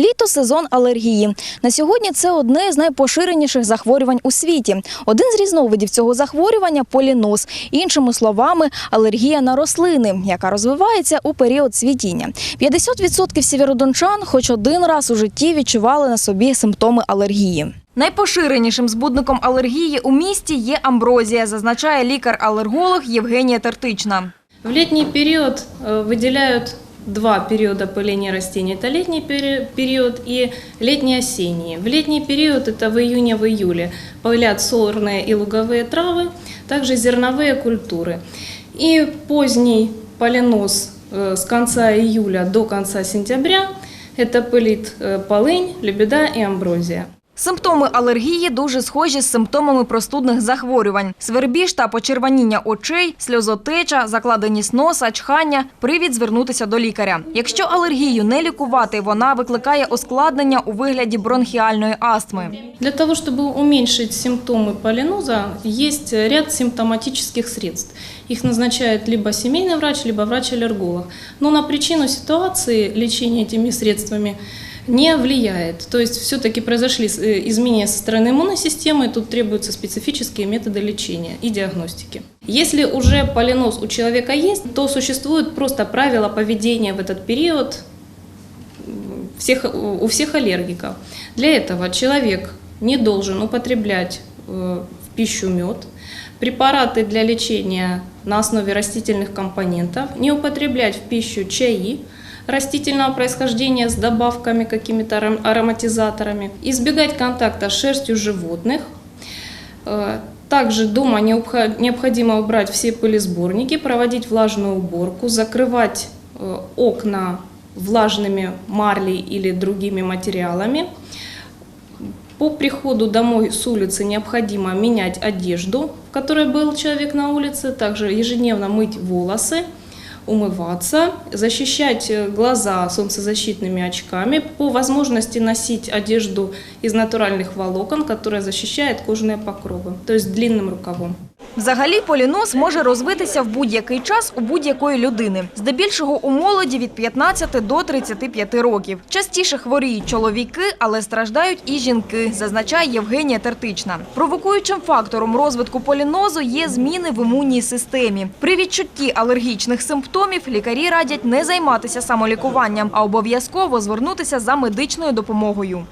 Літо сезон алергії. На сьогодні це одне з найпоширеніших захворювань у світі. Один з різновидів цього захворювання полінос. Іншими словами, алергія на рослини, яка розвивається у період цвітіння. 50% сєвєродончан хоч один раз у житті відчували на собі симптоми алергії. Найпоширенішим збудником алергії у місті є амброзія, зазначає лікар-алерголог Євгенія Тертична. В летний период э, выделяют два периода пыления растений. Это летний пери- период и летний-осенний. В летний период, это в июне, в июле, пылят сорные и луговые травы, также зерновые культуры. И поздний поленоз э, с конца июля до конца сентября – это пылит э, полынь, лебеда и амброзия. Симптоми алергії дуже схожі з симптомами простудних захворювань: свербіж та почервоніння очей, сльозотеча, закладеність носа, чхання – привід звернутися до лікаря. Якщо алергію не лікувати, вона викликає ускладнення у вигляді бронхіальної астми. Для того, чтобы уменьшить симптомы полиноза, есть ряд симптоматических средств. Их назначает либо семейный врач, либо врач-аллерголог. Но на причину ситуации лечение этими средствами не влияет. То есть все-таки произошли э, изменения со стороны иммунной системы, тут требуются специфические методы лечения и диагностики. Если уже полиноз у человека есть, то существуют просто правила поведения в этот период всех, у всех аллергиков. Для этого человек не должен употреблять э, в пищу мед, препараты для лечения на основе растительных компонентов, не употреблять в пищу чаи растительного происхождения с добавками, какими-то аром- ароматизаторами, избегать контакта с шерстью животных, Э, Также дома необхо- необходимо убрать все пылесборники, проводить влажную уборку, закрывать э, окна влажными марлей или другими материалами. По приходу домой с улицы необходимо менять одежду, в которой был человек на улице, также ежедневно мыть волосы, умываться, защищать э, глаза солнцезащитными очками, по возможности носить одежду из натуральных волокон, которая защищает кожные покровы, то есть длинным рукавом. Взагалі полінос може розвитися в будь-який час у будь-якої людини. Здебільшого у молоді від 15 до 35 років. Частіше хворіють чоловіки, але страждають і жінки, зазначає Євгенія Тертична. Провокуючим фактором розвитку полінозу є зміни в імунній системі. При відчутті алергічних симптомів лікарі радять не займатися самолікуванням, а обов'язково звернутися за медичною допомогою.